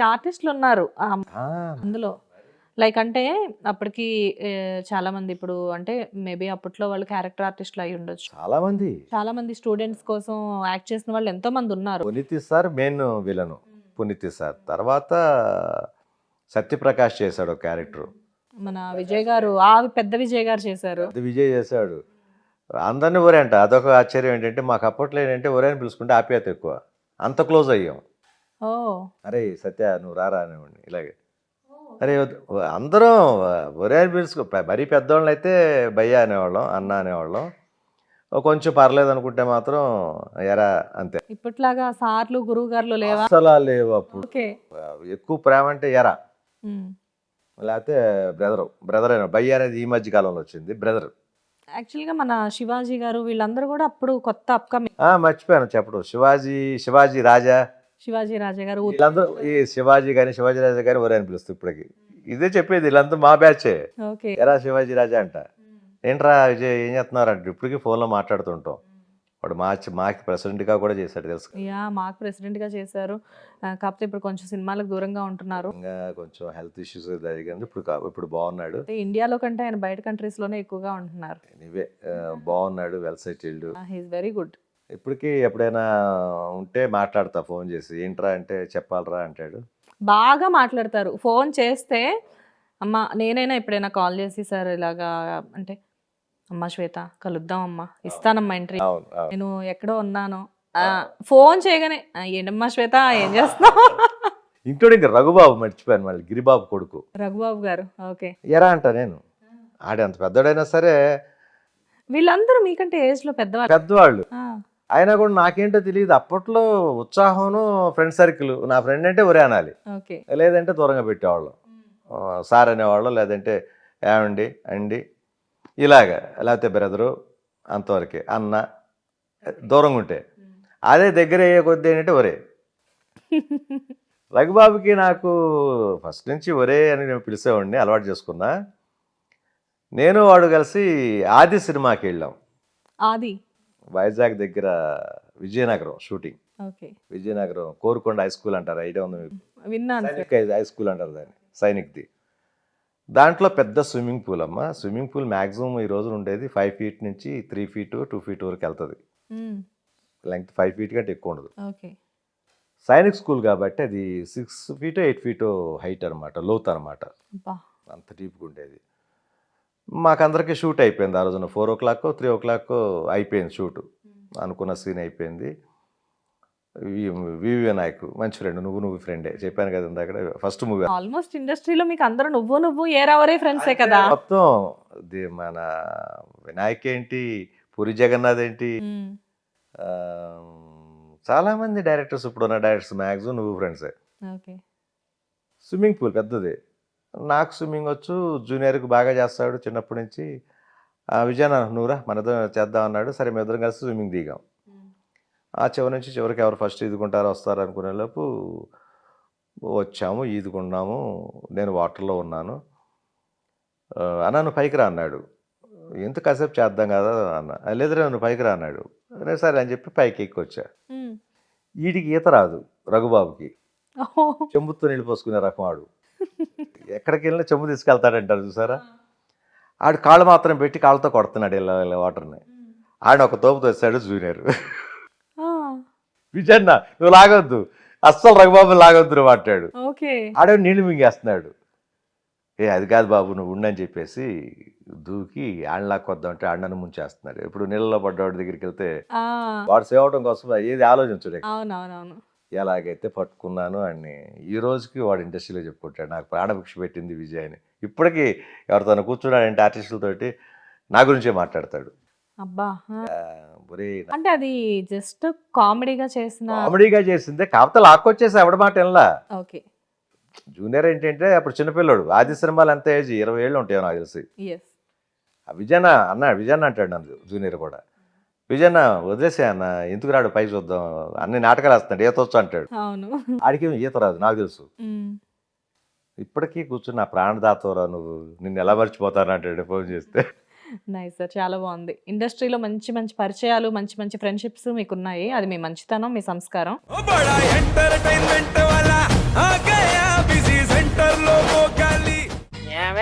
ఆర్టిస్టులు ఉన్నారు అందులో. లైక్ అంటే అప్పటికి చాలా మంది ఇప్పుడు అంటే మేబీ అప్పట్లో వాళ్ళు క్యారెక్టర్ ఆర్టిస్టులు అయి ఉండొచ్చు. చాలా మంది చాలా మంది స్టూడెంట్స్ కోసం యాక్ట్ చేసిన వాళ్ళు ఎంతో మంది ఉన్నారు. Puneeth sir main villain. Puneeth sir. తర్వాత సత్యప్రకాష్ చేశాడు క్యారెక్టర్. మన విజయ్ గారు ఆ పెద్ద విజయ్ గారు చేశారు. విజయ్ చేశాడు. అందరినీ ఒరే అంట అదొక ఆశ్చర్యం ఏంటంటే మాకు అప్పట్లో ఏంటంటే ఒరే అని పిలుచుకుంటే ఆప్యాయత ఎక్కువ. అంత క్లోజ్ అయ్యాం. అరే సత్య నువ్వు రారా అనేవాడిని ఇలాగే. అరే. అందరం ఒరే అని పిలుచుకో మరీ పెద్దవాళ్ళు అయితే భయ్య అనేవాళ్ళం అన్న అనేవాళ్ళం. కొంచెం పర్లేదు అనుకుంటే మాత్రం ఎరా అంతే. ఇప్పట్లాగా సార్లు గురువు లేవా? అసలు లేవు అప్పుడు. ఎక్కువ ప్రేమ అంటే ఎరా. లేకపోతే బ్రదర్ బ్రదర్ అయినా భయ్య అనేది ఈ మధ్య కాలంలో వచ్చింది బ్రదర్. యాక్చువల్గా మన శివాజీ గారు వీళ్ళందరూ కూడా అప్పుడు కొత్త అప్కమింగ్ మర్చిపోయాను చెప్పడం. శివాజీ శివాజీ రాజా శివాజీ రాజా గారు వీళ్ళందరూ ఈ శివాజీ కానీ శివాజీ రాజా గారి ఒరే అని పిలుస్తుంది ఇప్పటికి. ఇదే చెప్పేది వీళ్ళంతా మా బ్యాచే ఓకే. ఎరా శివాజీ రాజా అంట. ఏంట్రా విజయ్ ఏం చేస్తున్నారు అంటే ఇప్పటికీ ఫోన్లో మాట్లాడుతుంటాం. వాడు మార్చి మాకి ప్రెసిడెంట్గా కూడా చేశాడు తెలుసు. యా మాకు ప్రెసిడెంట్గా చేశారు. కాకపోతే ఇప్పుడు కొంచెం సినిమాలకు దూరంగా ఉంటున్నారు. ఇంకా కొంచెం హెల్త్ ఇష్యూస్ జరిగింది. ఇప్పుడు ఇప్పుడు బాగున్నాడు. ఇండియాలో కంటే ఆయన బయట కంట్రీస్లోనే ఎక్కువగా ఉంటున్నారు. బాగున్నాడు well settled he's very good ఇప్పటికీ ఎప్పుడైనా ఉంటే మాట్లాడతా ఫోన్ చేసి ఏంట్రా అంటే చెప్పాలరా అంటాడు. బాగా మాట్లాడతారు. ఫోన్ చేస్తే అమ్మ నేనైనా ఎప్పుడైనా కాల్ చేసి సార్ ఇలాగా అంటే అమ్మ శ్వేత కలుద్దాం అమ్మా ఇస్తానమ్మా ఎంట్రీ అవును అవును. నేను ఎక్కడో ఉన్నాను. ఆ, ఫోన్ చేయగానే "ఆ, ఏంటమ్మా శ్వేత ఏం చేస్తున్నావు? ఇంక్లూడింగ్ రఘుబాబు మర్చిపోయాను మళ్ళీ గిరిబాబు కొడుకు. రఘుబాబు గారు ఓకే. ఎరా అంట నేను. ఆడి అంత పెద్దోడైనా సరే వీళ్ళందరూ మీకంటే ఏజ్లో పెద్దవాళ్ళు. పెద్దవాళ్ళు. ఆ, అయినా కూడా నాకేంటో తెలియదు. అప్పట్లో ఉత్సాహం ఫ్రెండ్ సర్కిల్ నా ఫ్రెండ్ అంటే ఒరే అనాలి. లేదంటే దూరంగా పెట్టేవాళ్ళం. సార్ అనేవాళ్ళం లేదంటే ఏమండి అండి ఇలాగా లేకపోతే బ్రదరు అంతవరకే అన్న దూరంగా ఉంటే. అదే దగ్గర అయ్యే కొద్ది ఏంటంటే ఒరే. రఘుబాబుకి నాకు ఫస్ట్ నుంచి ఒరే అని నేను పిలిచేవాడిని అలవాటు చేసుకున్నా. నేను వాడు కలిసి ఆది సినిమాకి వెళ్ళాం. ఆది? వైజాగ్ దగ్గర Vizianagaram shooting. Vizianagaram Korukonda high school అంటారు ఐడియా ఉంది మీకు? హై స్కూల్ అంటారు దాన్ని సైనిక్ది. దాంట్లో పెద్ద స్విమ్మింగ్ పూల్ అమ్మ. స్విమ్మింగ్ పూల్ మ్యాక్సిమం ఈ రోజు ఉండేది ఫైవ్ ఫీట్ నుంచి త్రీ ఫీట్ టూ ఫీట్ వరకు వెళ్తుంది. లెంగ్త్ ఫైవ్ ఫీట్ కంటే ఎక్కువ ఉండదు. సైనిక్ స్కూల్ కాబట్టి అది six feet eight feet height అనమాట లోత్ అనమాట అంత డీప్గా ఉండేది. మాకందరికీ షూట్ అయిపోయింది ఆ రోజున. Four o'clock three o'clock అయిపోయింది షూట్. అనుకున్న సీన్ అయిపోయింది. వివి నాయక్ మంచి ఫ్రెండ్ నువ్వు నువ్వు ఫ్రెండే. చెప్పాను కదా ఇందాక ఫస్ట్ మూవీ. ఆల్మోస్ట్ ఇండస్ట్రీలో మీకు అందరూ నువ్వు నువ్వు ఏరావరే ఫ్రెండ్సే కదా. మొత్తం మన వినాయక్ ఏంటి పూరి జగన్నాథ్ ఏంటి. ఆ, చాలా మంది డైరెక్టర్స్ ఇప్పుడు ఉన్న డైరెక్టర్స్ మ్యాక్సిమం నువ్వు ఫ్రెండ్సే. స్విమ్మింగ్ పూల్ పెద్దది. నాకు స్విమ్మింగ్ వచ్చు జూనియర్కి బాగా చేస్తాడు చిన్నప్పటి నుంచి. ఆ, విజయన నువ్వురా మనతో చేద్దాం అన్నాడు. సరే మేము ఇద్దరం కలిసి స్విమ్మింగ్ దిగాం. ఆ చివరి నుంచి చివరికి ఎవరు ఫస్ట్ ఈదుకుంటారో వస్తారు అనుకునే లోపు వచ్చాము ఈదుకున్నాము. నేను వాటర్లో ఉన్నాను. అన్న నువ్వు పైకి రా అన్నాడు. ఎంత కాసేపు చేద్దాం కదా అన్న. "ఆ, లేదురా నువ్వు పైకి రా అన్నాడు. "అరే, సరే అని చెప్పి పైకి ఎక్కి వచ్చా మ్మ్. వీడికి ఈత రాదు రఘుబాబుకి. చెంబుతో నీళ్ళు పోసుకునే రకం ఆడు. ఎక్కడికి వెళ్ళినా చెంబు తీసుకెళ్తాడంటారు చూసారా? ఆడు కాళ్ళు మాత్రం పెట్టి కాళ్ళతో కొడుతున్నాడు ఇలా ఇలా వాటర్ని. ఆడ ఒక తోపుతో వచ్చాడు జూనియర్. ఆ, విజన్న నువ్వు లాగొద్దు. అస్సలు రఘుబాబు లాగొద్దు ఓకే. ఆడే నీళ్ళు మింగేస్తున్నాడు. ఏ అది కాదు బాబు నువ్వు ఉండని చెప్పేసి దూకి ఆడలాక్కొద్దాం అంటే ఆడనను ముంచేస్తున్నాడు ఇప్పుడు నీళ్ళలో పడ్డవాడి దగ్గరికి వెళ్తే వాడు సేవ్ అవడం కోసం ఏది ఆలోచించడు అవునవునవును. ఎలాగైతే పట్టుకున్నాను అని ఈ రోజుకి వాడు ఇండస్ట్రీలో చెప్పుకుంటాడు నాకు ప్రాణభిక్ష పెట్టింది విజయ్ అని ఇప్పటికీ ఎవరితో కూర్చున్నాడంటే ఆర్టిస్టులతోటి నా గురించే మాట్లాడతాడు. అబ్బా అంటే అది జస్ట్ కామెడీగా చేసిన కామెడీగా చేసిందే కాకపోతే లాక్కొచ్చేసి ఎవడ మాట వినలా. ఓకే. జూనియర్ ఏంటంటే అప్పుడు చిన్నపిల్లడు ఆది సినిమాలు ఎంత ఏజ్? ఇరవై ఏళ్ళు ఉంటాయో నాకు తెలిసి. విజయన అన్న విజయన్న అంటాడు నన్ను జూనియర్ కూడా. విజయన్న వదిలేసే అన్న ఎందుకు రాడు పై చూద్దాం? అన్ని నాటకాలు వేస్తున్నాడు ఈత వచ్చు అంటాడు. అవును. ఆడికి ఈత రాదు నాకు తెలుసు. ఇప్పటికీ కూర్చుని నా ప్రాణదాతవరా నువ్వు నిన్ను ఎలా మర్చిపోతాను అంటాడు ఫోన్ చేస్తే. నైస్ సార్ చాలా బాగుంది. ఇండస్ట్రీలో మంచి మంచి పరిచయాలు మంచి మంచి ఫ్రెండ్షిప్స్ మీకు ఉన్నాయి అది మీ మంచితనం మీ సంస్కారం. ओ